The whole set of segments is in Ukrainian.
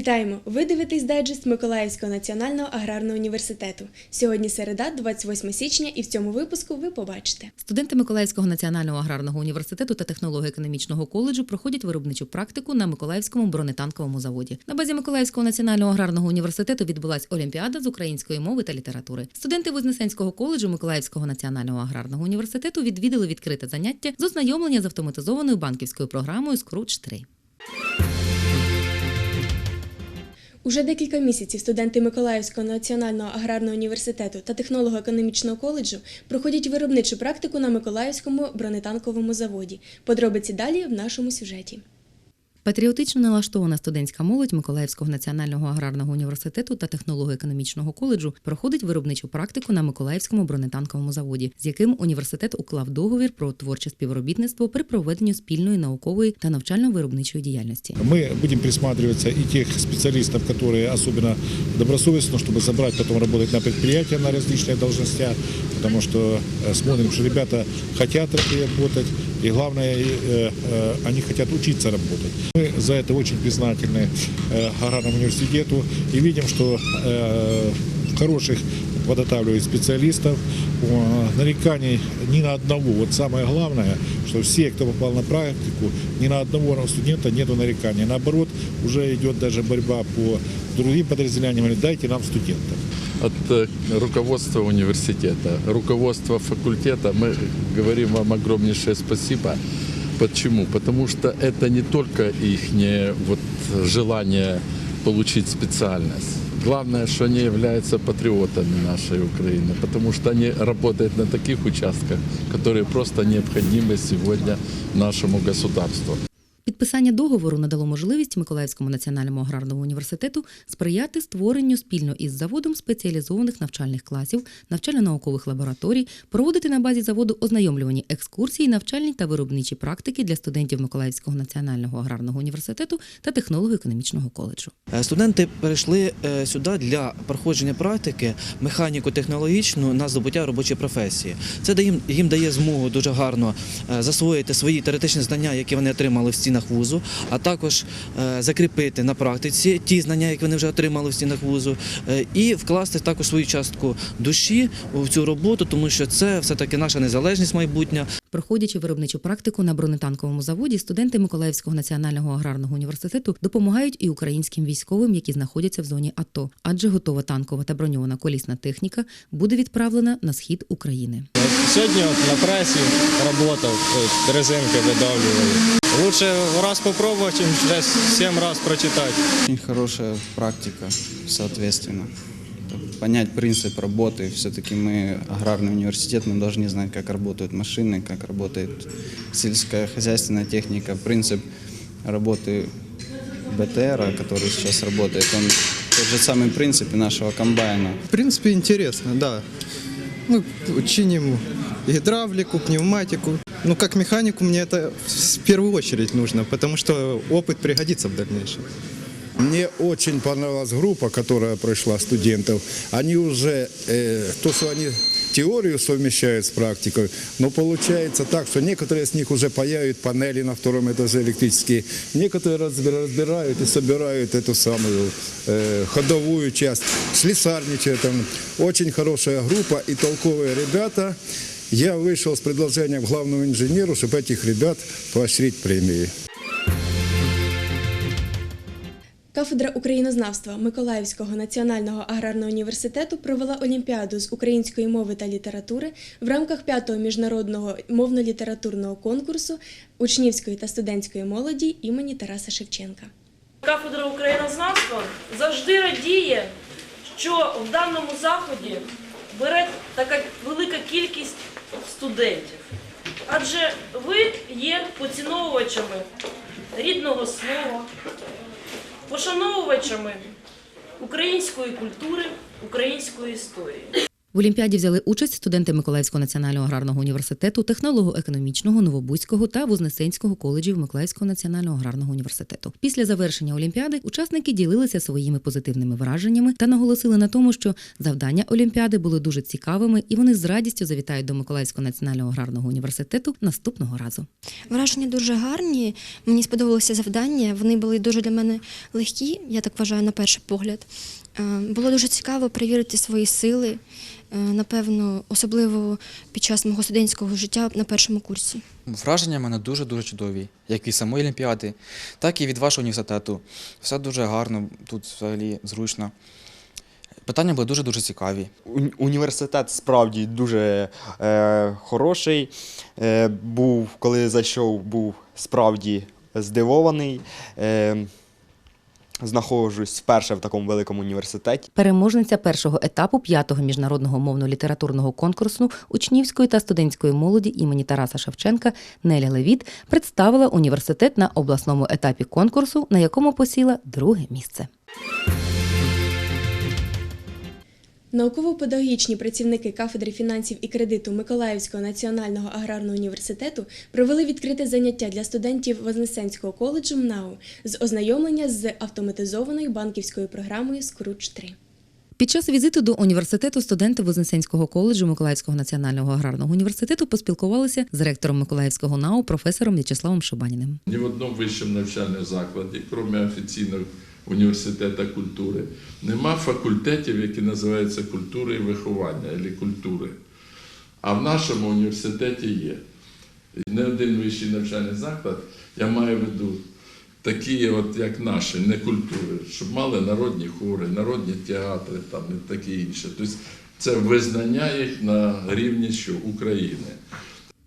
Вітаємо! Ви дивитесь дайджест Миколаївського національного аграрного університету. Сьогодні середа, 28 січня, і в цьому випуску ви побачите. Студенти Миколаївського національного аграрного університету та технолого-економічного коледжу проходять виробничу практику на Миколаївському бронетанковому заводі. На базі Миколаївського національного аграрного університету відбулась олімпіада з української мови та літератури. Студенти Вознесенського коледжу Миколаївського національного аграрного університету відвідали відкрите заняття з ознайомлення з автоматизованою банківською програмою Скруч 3 Уже декілька місяців студенти Миколаївського національного аграрного університету та технолого-економічного коледжу проходять виробничу практику на Миколаївському бронетанковому заводі. Подробиці далі в нашому сюжеті. Патріотично налаштована студентська молодь Миколаївського національного аграрного університету та технолого-економічного коледжу проходить виробничу практику на Миколаївському бронетанковому заводі, з яким університет уклав договір про творче співробітництво при проведенні спільної наукової та навчально-виробничої діяльності. Мы будем присматриваться и тех специалистов, которые особенно добросовестно, чтобы забрать потом работать на предприятия на различных должностях, потому что э, смотрим, что ребята хотят работать, и главное, э, э, они хотят учиться работать. Мы за это очень признательны э, аграрному университету и видим, что э, хороших подготавливают специалистов, О, нареканий ни на одного. Вот самое главное, что все, кто попал на практику, ни на одного студента нету нареканий. Наоборот, уже идет даже борьба по другим подразделениям. Говорят, Дайте нам студентов. от э, руководства университета, руководства факультета мы говорим вам огромнейшее спасибо. Почему? Потому что это не только их вот, желание получить специальность. Главное, что они являются патриотами нашей Украины, потому что они работают на таких участках, которые просто необходимы сегодня нашему государству. Підписання договору надало можливість Миколаївському національному аграрному університету сприяти створенню спільно із заводом спеціалізованих навчальних класів, навчально-наукових лабораторій, проводити на базі заводу ознайомлювані екскурсії, навчальні та виробничі практики для студентів Миколаївського національного аграрного університету та технолого-економічного коледжу. Е, Студенти перейшли е, сюди для проходження практики механіко-технологічну на здобуття робочої професії. Це їм дає змогу дуже гарно е, засвоїти свої теоретичні знання, які вони отримали в стінах вузу, а також е, закріпити на практиці ті знання, які вони вже отримали в стінах вузу, е, і вкласти також свою частку душі в цю роботу, тому що це все-таки наша незалежність майбутня, Проходячи виробничу практику на бронетанковому заводі, студенти Миколаївського національного аграрного університету допомагають і українським військовим, які знаходяться в зоні АТО, адже готова танкова та броньована колісна техніка буде відправлена на схід України. Сьогодні от на пресі працював, тобто резинки видавлювали. Лучше раз попробовать, чем десь сім раз прочитать. Очень хорошая практика, соответственно. Понять принцип работы. Все-таки мы аграрный университет, мы должны знать, как работают машины, как работает сельская хозяйственная техника. Принцип работы БТР, который сейчас работает, он тот же самый принцип нашего комбайна. В принципе, интересно, да. Мы чиним гидравлику, пневматику. Ну, как механику мне это в первую очередь нужно, потому что опыт пригодится в дальнейшем. Мне очень понравилась группа, которая прошла студентов. Они уже, э, то, что они теорию совмещают с практикой, но получается так, что некоторые из них уже паяют панели на втором этаже электрические, некоторые разби- разбирают и собирают эту самую э, ходовую часть, слесарничают там. Очень хорошая группа и толковые ребята. Я вышел с предложением главному инженеру, чтобы этих ребят поощрить премией. Кафедра українознавства Миколаївського національного аграрного університету провела олімпіаду з української мови та літератури в рамках п'ятого міжнародного мовно-літературного конкурсу учнівської та студентської молоді імені Тараса Шевченка. Кафедра українознавства завжди радіє, що в даному заході бере така велика кількість студентів. Адже ви є поціновувачами рідного слова, пошановувачами української культури, української історії. В Олімпіаді взяли участь студенти Миколаївського національного аграрного університету, технолого-економічного, Новобузького та Вознесенського коледжів Миколаївського національного аграрного університету. Після завершення Олімпіади учасники ділилися своїми позитивними враженнями та наголосили на тому, що завдання Олімпіади були дуже цікавими, і вони з радістю завітають до Миколаївського національного аграрного університету наступного разу. Враження дуже гарні. Мені сподобалося завдання. Вони були дуже для мене легкі, я так вважаю, на перший погляд. Е, Було дуже цікаво перевірити свої сили, е, напевно, особливо під час мого студентського життя на першому курсі. Враження в мене дуже-дуже чудові, як від самої Олімпіади, так і від вашого університету. Все дуже гарно, тут взагалі зручно. Питання були дуже-дуже цікаві. Університет справді дуже е, хороший. Е, був, коли зайшов, був справді здивований. Е, знаходжусь вперше в такому великому університеті. Переможниця першого етапу п'ятого міжнародного мовно-літературного конкурсу учнівської та студентської молоді імені Тараса Шевченка Неля Левіт представила університет на обласному етапі конкурсу, на якому посіла друге місце. Науково-педагогічні працівники кафедри фінансів і кредиту Миколаївського національного аграрного університету провели відкрите заняття для студентів Вознесенського коледжу МНАУ з ознайомлення з автоматизованою банківською програмою Скруч 3 Під час візиту до університету студенти Вознесенського коледжу Миколаївського національного аграрного університету поспілкувалися з ректором Миколаївського НАУ професором В'ячеславом Шибаніним. Ні в одному вищому навчальному закладі, крім офіційного університету культури, нема факультетів, які називаються культури і виховання або культури. А в нашому університеті є. Не один вищий навчальний заклад, я маю в виду такі, от як наші, не культури, щоб мали народні хори, народні театри там, і таке інше. Тобто це визнання їх на рівні що України.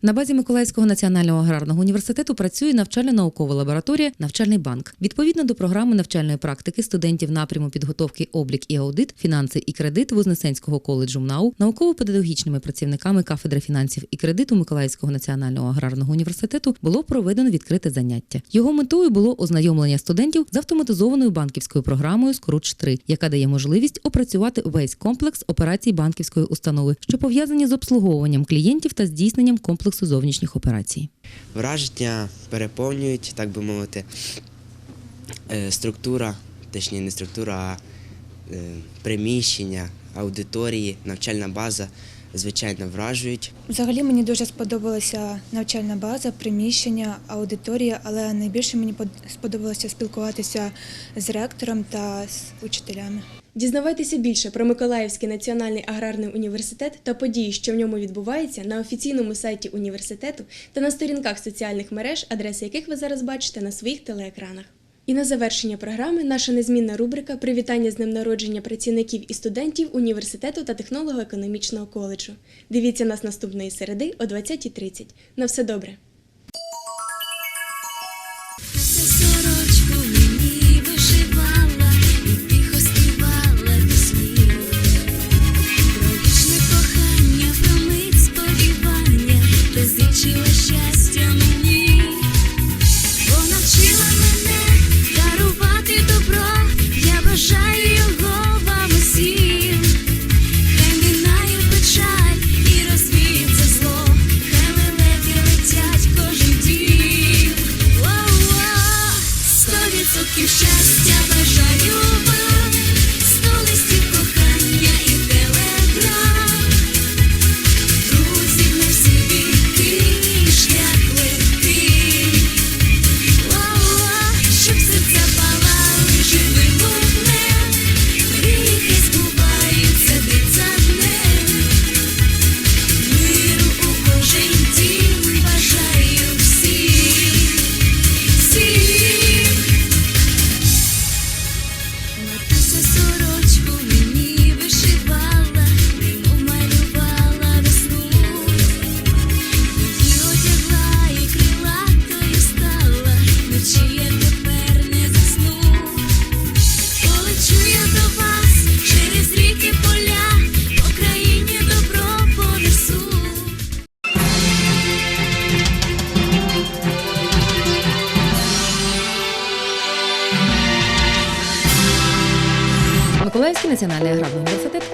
На базі Миколаївського національного аграрного університету працює навчально-наукова лабораторія Навчальний банк. Відповідно до програми навчальної практики студентів напряму підготовки облік і аудит, фінанси і кредит Вознесенського коледжу МНАУ, науково-педагогічними працівниками кафедри фінансів і кредиту Миколаївського національного аграрного університету було проведено відкрите заняття. Його метою було ознайомлення студентів з автоматизованою банківською програмою Скруч 3 яка дає можливість опрацювати весь комплекс операцій банківської установи, що пов'язані з обслуговуванням клієнтів та здійсненням комплексу зовнішніх операцій. Враження переповнюють, так би мовити, Е, структура, точніше не структура, а е, приміщення, аудиторії, навчальна база, звичайно, вражують. Взагалі мені дуже сподобалася навчальна база, приміщення, аудиторія, але найбільше мені сподобалося спілкуватися з ректором та з учителями. Дізнавайтеся більше про Миколаївський національний аграрний університет та події, що в ньому відбуваються, на офіційному сайті університету та на сторінках соціальних мереж, адреси яких ви зараз бачите на своїх телеекранах. І на завершення програми наша незмінна рубрика Привітання з днем народження працівників і студентів університету та технолого-економічного коледжу. Дивіться нас наступної середи о 20.30. На все добре! Миколаївський національний аграрний університет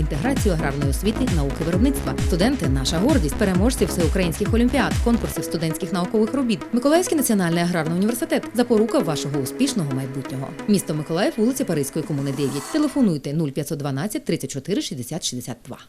інтеграцію аграрної освіти, науки виробництва. Студенти наша гордість, переможці всеукраїнських олімпіад, конкурсів студентських наукових робіт. Миколаївський національний аграрний університет запорука вашого успішного майбутнього. Місто Миколаїв, вулиця Паризької комуни 9. Телефонуйте 0512 34 60 62.